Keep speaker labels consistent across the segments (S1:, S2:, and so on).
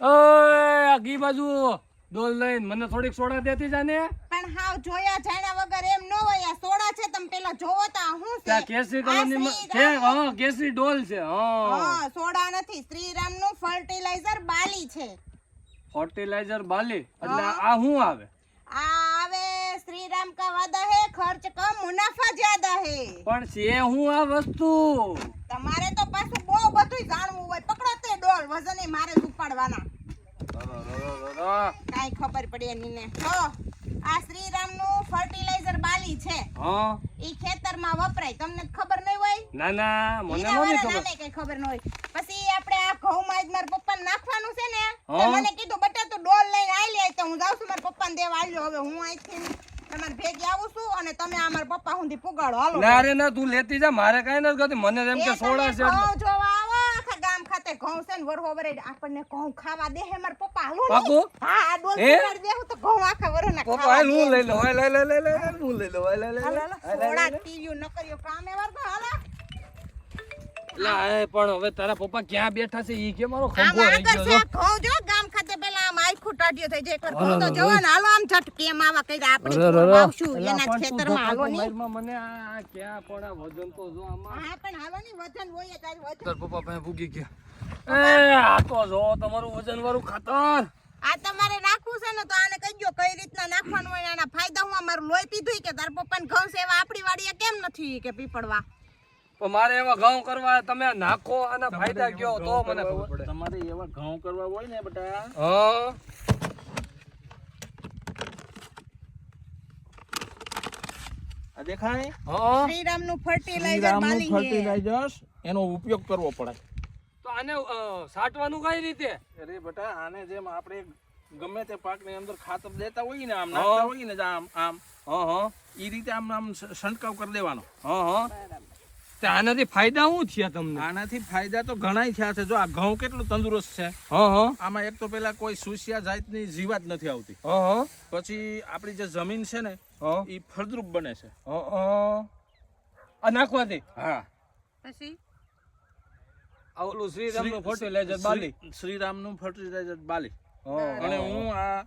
S1: ઓય આ ઘી બાજુ ડોલ લઈને મને થોડીક સોડા દેતી જાને.
S2: પણ હાવ જોયા જાણ્યા વગર એમ ન હોય આ સોડા છે તમે પેલા જોવો તો હું છે?
S1: કેસરી કલરની છે હા કેસરી ડોલ છે હા.
S2: હા સોડા નથી શ્રીરામનું ફર્ટિલાઇઝર બાલી છે.
S1: ફર્ટિલાઇઝર બાલી એટલે આ શું આવે?
S2: આ આવે શ્રીરામ કા વાદા હે ખર્ચ કમ મુનાફા જ્યાદા હે.
S1: પણ છે હું આ વસ્તુ?
S2: તમારે તો પાછું બહુ બધું જાણવું હોય પકડો તે ડોલ વજન એ જ કાઈ ખબર પડે એની ને. તો આ શ્રીરામનું ફર્ટિલાઇઝર બાલી છે.
S1: હા?
S2: ઈ ખેતરમાં વપરાય. તમને ખબર નઈ હોય?
S1: ના ના મને
S2: ઈના
S1: ખબર.
S2: નામે કઈ ખબર ન હોય. પછી આપણે આ ઘઉંમાં જ મારા પપ્પા નાખવાનું છે ને તો મને કીધું બટા તું ડોલ લઈને આવી લે તો હું જાઉં છું મારા પપ્પાને દેવા. આવ્યો હવે હું અહીંથી તમારે ભેગી આવું છું અને તમે આ મારા પપ્પા સુધી પુગાડો. હાલો.
S1: ના રે ના તું લેતી જા. મારે કઈ નથી ગતી. મને એમ કે સોડા છે એટલે.
S2: ઘઉં જોવા આવો આખા ગામ ખાતે ઘઉં છે ને વરહો વરે આપણને ઘઉં ખાવા દે હે માર પપ્પા. હાલો ને. હા આ ડોલ
S1: હે?
S2: દે તો ઘઉં આખા વરોના
S1: પપ્પા હાલ હું લઈ લો હાલ લઈ લઈ લઈ લઈ હું લઈ લો હાલ
S2: હાલો. હાલ,
S1: હાલ,
S2: સોડા
S1: હાલ.
S2: ન કર્યો કામ એવાર તો હાલો.
S1: લા, પણ હવે તારા પપ્પા ક્યાં બેઠા છે? ઈ કે મારો ખંભો રહી ગયો
S2: છે. ઘઉં જો ગામ ખાતે પેલા આમ આખું ટાઢિયો થઈ જાય. ઘઉં તો ને હાલો આમ ઝટ કેમ આવા કઈ આપણે
S1: અલા,
S2: એના ખેતરમાં હાલો ની.
S1: મને આ ક્યાં પણ વજન તો જો આમાં.
S2: હા પણ હાલો ની વજન હોય જ, વજન.
S1: તાર પપ્પા પાસે ભૂગી ગયા. એ આ તો જો તમારું વજન વાળું ખાતર.
S2: આ તમારે નાખવું છે ને તો આને કહી દો કઈ રીતના નાખવાનું હોય આના ફાયદા હું અમારું લોહી પીધું કે તાર પપ્પાને ઘઉં છે એવા આપણી વાડીએ કેમ નથી કે પીપળવા?
S1: પણ મારે એવા ઘઉં કરવા તમે નાખો આના ફાયદા કયો તો મને ખબર પડે
S3: તમારે એવા ઘઉં કરવા હોય ને બેટા.
S1: હા.
S3: આ દેખાય?
S1: હા.
S2: શ્રીરામનું ફર્ટિલાઇઝર બાલી છે
S3: એનો ઉપયોગ કરવો પડે.
S1: આને સાટવાનું કઈ રીતે?
S3: અરે બેટા આને જેમ આપણે ગમે તે પાકની અંદર ખાતર દેતા હોય ને આમ. નાખતા હોય ને આમ આમ
S1: હા હા.
S3: એ રીતે આમ આમ છંટકાવ કરી દેવાનો.
S1: હા હા. તે આનાથી ફાયદા શું થયા તમને?
S3: આનાથી ફાયદા તો ઘણાય થયા છે. જો આ ઘઉં કેટલું તંદુરસ્ત છે.
S1: હા હા.
S3: આમાં એક તો પેલા કોઈ સુસિયા જાતની જીવાત નથી આવતી.
S1: હા હા.
S3: પછી આપણી જે જમીન છે ને એ ફળદ્રુપ બને છે.
S1: હા હા. આ નાખવાથી?
S3: હા.
S2: પછી?
S1: આ ઓલું શ્રીરામનું ફર્ટિલાઇઝર બાલી.
S3: શ્રીરામનું ફર્ટિલાઇઝર બાલી.
S1: હા
S3: અને હું આ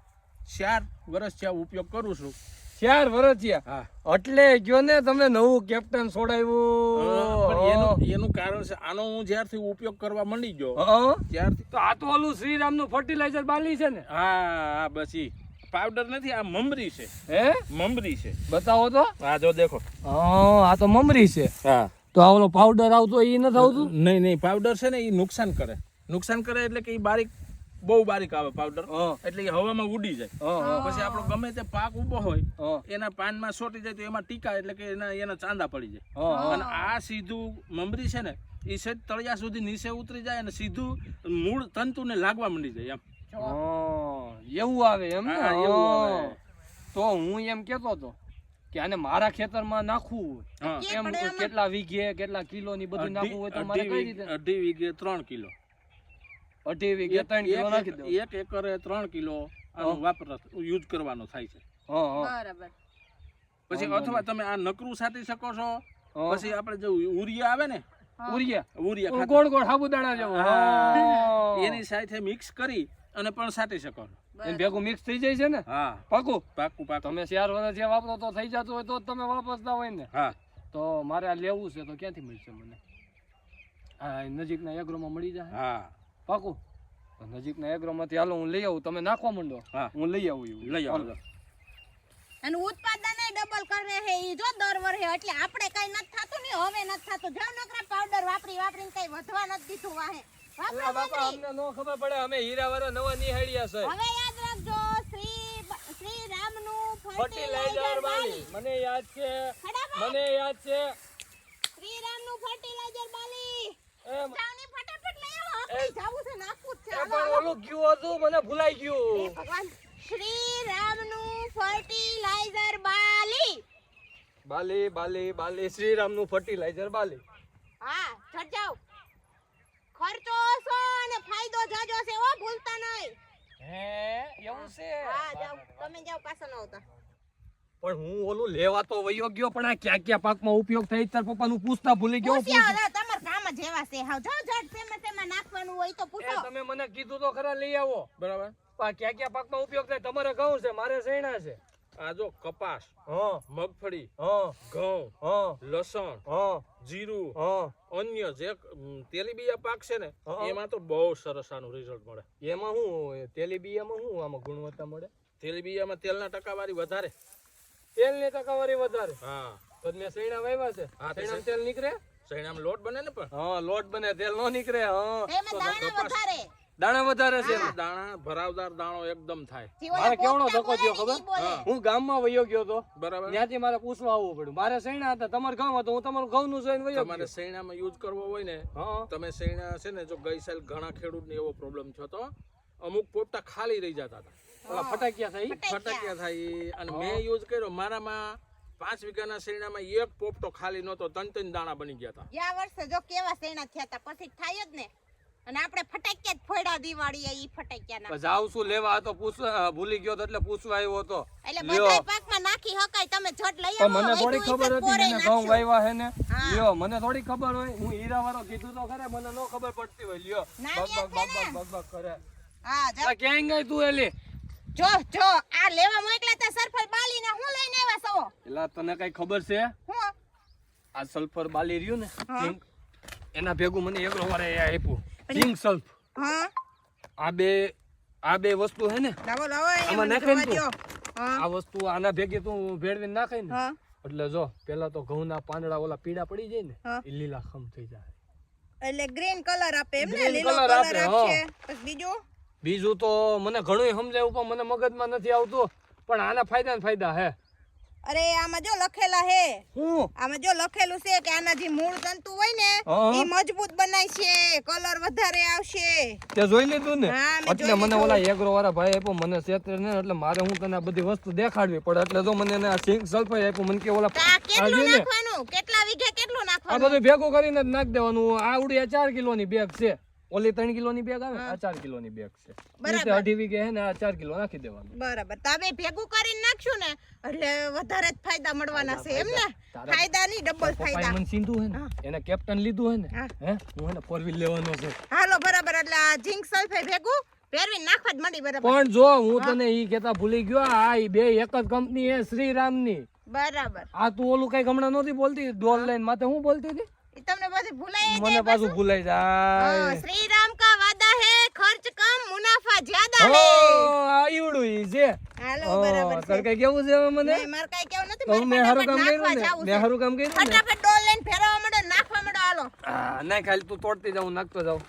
S3: ચાર વર્ષ થયા ઉપયોગ કરું છું.
S1: ચાર વર્ષ થયા
S3: હા.
S1: એટલે ગયો ને તમે નવું કેપ્ટન છોડાવ્યું.
S3: એનું એનું કારણ છે આનો હું જ્યારથી ઉપયોગ કરવા માંડી ગયો
S1: હા
S3: ત્યારથી
S1: તો આ તો ઓલું શ્રીરામનું ફર્ટિલાઇઝર બાલી છે ને?
S3: હા હા બસ ઈ. પાવડર નથી આ મમરી છે.
S1: હે?
S3: મમરી છે.
S1: બતાવો તો.
S3: આ જો દેખો.
S1: હા આ તો મમરી છે.
S3: હા.
S1: તો આ ઓલો પાવડર આવતો એ નથી આવતું?
S3: નહીં નહીં પાવડર છે ને એ નુકસાન કરે. નુકસાન કરે એટલે કે એ બારીક બહુ બારીક આવે પાવડર એટલે હવામાં ઉડી જાય. પછી આપણો ગમે તે પાક ઊભો હોય એના પાનમાં સોટી જાય તો એમાં ટીકા એટલે કે એના એના ચાંદા પડી જાય. અને આ સીધું મમરી છે ને એ સેજ તળિયા સુધી નીચે ઉતરી જાય અને સીધું મૂળ તંતુને લાગવા માંડી જાય એમ.
S1: એવું આવે એમ ને. તો હું એમ કેતો હતો કે આને મારા ખેતરમાં નાખવું હોય? એમ કેટલા વીઘે કેટલા કિલો ની બધું નાખવું હોય તો મારે કઈ રીતે?
S3: અઢી વીઘે ત્રણ કિલો.
S1: અઢી વીઘે ત્રણ કિલો નાખી દઉં
S3: એક એકરે ત્રણ કિલો આનો વાપર યુઝ કરવાનો થાય છે.
S1: હા હા.
S2: બરાબર.
S3: પછી અથવા તમે આ નકરું સાટી શકો છો. પછી આપણે જે ઉરિયા આવે ને
S1: ઉરિયા?
S3: ઉરિયા.
S1: ગોળ ગોળ સાબુદાણા જેવું.
S3: એની સાથે મિક્સ કરી અને પણ સાટી શકો છો.
S1: એને ભેગું મિક્સ થઈ જાય છે ને?
S3: હા.
S1: પાકું?
S3: પાકું પાકું.
S1: તમે ચાર વર્ષ જે વાપરો તો થઈ જતું હોય તો જ તમે વાપરતા હોય ને?
S3: હા.
S1: તો મારે આ લેવું છે તો ક્યાંથી મળશે મને? હા નજીકના એગ્રોમાં મળી જાય?
S3: હા.
S1: પાકું? તો નજીકના એગ્રોમાંથી હાલો હું લઈ આવું તમે નાખવા માંડો.
S3: હા.
S1: હું લઈ આવું એવું.
S3: લઈ આવો
S2: અને ઉત્પાદન ડબલ કરે છે એ જો દર વર્ષે એટલે આપણે કઈ નથી થતું ને હવે નથી થતું. જો નકરા પાવડર વાપરી વાપરીને કઈ વધવા નથી દીધું વાહે.
S1: બાપા અમને નો ખબર પડે અમે હીરાવાળા નવા નિહાળ્યા છે.
S2: હવે યાદ રાખજો શ્રી શ્રી રામનું
S1: ફર્ટિલાઇઝર બાલી મને યાદ છે મને યાદ છે.
S2: શ્રી રામનું ફર્ટિલાઇઝર બાલી એ ફટાફટ લઈ આવો. આપણે જાવું છે નાખવું છે
S1: એ પણ ઓલું ગયું હતું મને ભૂલાઈ
S2: હે
S1: ગયું
S2: ભગવાન શ્રીરામનું ફર્ટિલાઇઝર બાલી
S1: બાલી બાલી બાલી શ્રીરામનું ફર્ટિલાઇઝર બાલી
S2: હા ચડ જાવ ખર્ચો ઓછો અને ફાયદો જાજો છે ઓ ભૂલતા નહીં.
S1: હે એવું છે?
S2: હા જાવ તમે જાઓ પાછો ન આવતા.
S1: પણ હું ઓલું લેવા તો વયો ગયો પણ આ ક્યાં ક્યાં પાકમાં ઉપયોગ થાય તાર પપ્પાનું પૂછતા ભૂલી ગયો
S2: પૂછ્યા તમારા કામ જ એવા છે. હાવ જો જટ તેમાં તેમાં નાખવાનું હોય તો પૂછો.
S1: તમે મને કીધું તો ખરા લઈ આવો.
S3: બરાબર.
S1: પણ ક્યાં ક્યાં પાકમાં ઉપયોગ થાય તમારે ઘઉં છે મારે શેણા છે.
S3: આ જો કપાસ
S1: હા.
S3: મગફળી
S1: હા.
S3: ઘઉં
S1: હા.
S3: લસણ
S1: હા.
S3: જીરું
S1: હા.
S3: અન્ય જે તેલીબિયા પાક છે ને એમાં તો બહુ સરસ આનું રિઝલ્ટ મળે.
S1: એમાં શું તેલીબિયામાં શું આમાં ગુણવત્તા મળે?
S3: તેલીબિયામાં તેલના ટકાવારી વધારે.
S1: તેલની ટકાવારી વધારે.
S3: હા.
S1: તો મેં સૈણા વાવ્યા છે.
S3: હા, તે
S1: તેલ નીકળે?
S3: શેણામાં લોટ બને ને પણ?
S1: હા લોટ બને તેલ નો નીકળે હા.
S2: વધારે.
S1: દાણા વધારે છે.
S3: દાણા ભરાવદાર દાણો એકદમ થાય.
S1: મારે કેવડો ધક્કો થયો
S2: ખબર.
S3: હા.
S1: ગામમાં વયો ગયો તો.
S3: બરાબર.
S1: ત્યાંથી મારે પૂછવા આવવું પડ્યું. મારે સૈણા હતા તમારે ઘઉં હતો હું તમારું ઘઉં નું જોઈને વયો
S3: તમારે. શેણામાં યુઝ કરવો હોય ને તમે સૈણા છે ને જો ગઈ સાલ ઘણા ખેડૂત ને એવો પ્રોબ્લેમ થયો તો અમુક પોપટા ખાલી રહી જતા હતા.
S1: ઓલા ફટાકિયા થાય
S3: ફટાકિયા. થાય અને મેં યુઝ કર્યો મારામાં પાંચ વીઘાના શેરણામાં એક પોપટો ખાલી નહોતો ત્રણ ત્રણ દાણા બની ગયા હતા.
S2: ગયા વર્ષે જો કેવા શેરણા થયા તા પછી થાય જ ને. અને આપણે ફટાક્યા જ દિવાળી દિવાળીએ ઈ ફટાક્યાના.
S1: જાવ શું લેવા આ તો પૂછવા ભૂલી ગયો તો એટલે પૂછવા આવ્યો હતો.
S2: એટલે. બધાય પાકમાં નાખી હકાય તમે ઝટ લઈ આવો
S1: મને થોડી ખબર હતી મને ઘઉં. વાવ્યા હે ને? લ્યો મને થોડી ખબર હોય હું હીરા વાળો કીધું તો ખરે મને નો ખબર પડતી હોય લ્યો. બગ બગ બગ બગ કરે.
S2: હા જા.
S1: ક્યાંય ગઈ તું એલી?
S2: જો જો આ લેવા મોકલા તા સલ્ફર બાલી ને હું લઈને આવ્યા છો?
S1: એલા તને કઈ ખબર છે?
S2: હું?
S1: આ સલ્ફર બાલી રહ્યું ને. એના ભેગું મને એગ્રો વાળાએ આપ્યું. ઝિંક સલ્ફ
S2: હા.
S1: આ બે આ બે વસ્તુ હે ને
S2: લાવો લાવો
S1: આમાં નાખે ને? આ વસ્તુ આના ભેગી તું ભેળવીને નાખે ને? એટલે જો પેલા તો ઘઉંના પાંદડા ઓલા પીડા પડી જાય ને એ લીલા ખમ થઈ જાય.
S2: એટલે ગ્રીન કલર આપે એમ ને લીલો કલર
S1: આપે,
S2: બીજું?
S1: બીજું તો મને ઘણું સમજાયું પણ મને મગજમાં નથી આવતું. પણ આના ફાયદા ને ફાયદા હે.
S2: અરે આમાં જો લખેલા હે.
S1: હું?
S2: આમાં જો લખેલું છે કે આના જે મૂળ તંતુ હોય ને એ મજબૂત બનાય છે કલર વધારે આવશે.
S1: તે જોઈ લીધું ને? એટલે મને ઓલા એગ્રો વાળા ભાઈ આપ્યો મને ક્ષેત્ર ને એટલે મારે હું તને આ બધી વસ્તુ દેખાડવી પડે. એટલે જો મને આ સિંક સલ્ફાઈ આપ્યું મને કે ઓલા
S2: કેટલું નાખવાનું? કેટલા વીઘે કેટલું
S1: આ બધું ભેગું કરીને જ નાખી દેવાનું. આ ઉડી આ કિલો ની બેગ છે. ઓલી ત્રણ કિલોની બેગ આવે? આ ચાર કિલોની બેગ છે.
S2: બરાબર.
S1: અઢી વીઘે હે ને આ ચાર કિલો નાખી દેવાનું.
S2: બરાબર. તમે ભેગું કરીને નાખશું ને એટલે વધારે જ ફાયદા મળવાના છે એમ ને? ફાયદા નહીં ડબલ ફાયદા.
S1: મન સિંધુ હે ને? એને કેપ્ટન લીધું હે ને?
S2: હે.
S1: હું? એને ફોર વ્હીલ લેવાનો છે.
S2: હાલો બરાબર. એટલે આ ઝિંક સલ્ફેટ ભેગું પહેરવી નાખવા જ મળી બરાબર.
S1: પણ જો હું તને ઈ કેતા ભૂલી ગયો આ ઈ બે એક જ કંપની હે શ્રીરામની.
S2: બરાબર.
S1: આ તું ઓલું કઈ હમણાં નહોતી બોલતી? ડોલ લઈને માથે હું બોલતી હતી?
S2: તમને બધું ભૂલાઈ જાય મને
S1: પાછું? ભૂલાઈ જાય.
S2: શ્રી રામ કા વાદા હે ખર્ચ કમ મુનાફા
S1: જ્યાદા
S2: હે
S1: આ ઈ છે.
S2: હાલો બરાબર સર
S1: કઈ કેવું છે મને?
S2: મારે કઈ કેવું નથી
S1: હું હારું કામ કર્યું ને? મે હારું કામ કર્યું
S2: ફટાફટ ડોલ લઈને ફેરવા માંડો નાખવા માંડો હાલો.
S1: ના ખાલી તું તોડતી જાઉં નાખતો જાઉં.